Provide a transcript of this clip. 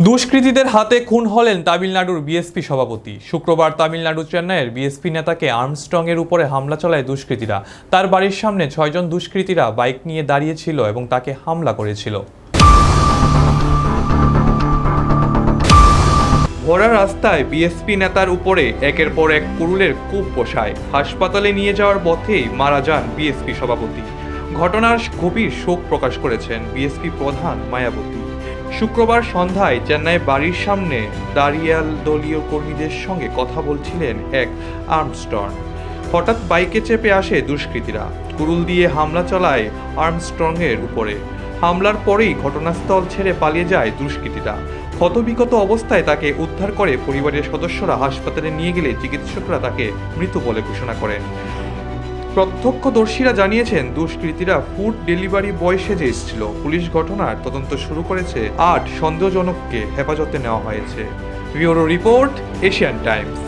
দুষ্কৃতীদের হাতে খুন হলেন তামিলনাড়ুর বিএসপি সভাপতি। শুক্রবার তামিলনাড়ু চেন্নাইয়ের বিএসপি নেতাকে আর্মস্ট্রং এর উপরে হামলা চালায় দুষ্কৃতীরা। তার বাড়ির সামনে ছয়জন দুষ্কৃতীরা বাইক নিয়ে দাঁড়িয়েছিল এবং তাকে হামলা করেছিল। ভরা রাস্তায় বিএসপি নেতার উপরে একের পর এক কুরুলের কূপ বসায়। হাসপাতালে নিয়ে যাওয়ার পথেই মারা যান বিএসপি সভাপতি। ঘটনার গভীর শোক প্রকাশ করেছেন বিএসপি প্রধান মায়াবতী। শুক্রবার সন্ধ্যায় চেন্নাই বাড়ির সামনে দাঁড়িয়াল দলীয় কর্মীদের সঙ্গে কথা বলছিলেন এক আর্মস্টর্ন হঠাৎ বাইকে চেপে আসে দুষ্কৃতীরা। কুরুল দিয়ে হামলা চালায় আর্মস্ট্রংয়ের উপরে। হামলার পরেই ঘটনাস্থল ছেড়ে পালিয়ে যায় দুষ্কৃতীরা। ক্ষতবিক্ষত অবস্থায় তাকে উদ্ধার করে পরিবারের সদস্যরা হাসপাতালে নিয়ে গেলে চিকিৎসকরা তাকে মৃত বলে ঘোষণা করেন। প্রত্যক্ষদর্শীরা জানিয়েছেন, দুষ্কৃতীরা ফুড ডেলিভারি বয় সেজে এসেছিল। পুলিশ ঘটনার তদন্ত শুরু করেছে আট সন্দেহজনককে হেফাজতে নেওয়া হয়েছে। Bureau report, Asian Times.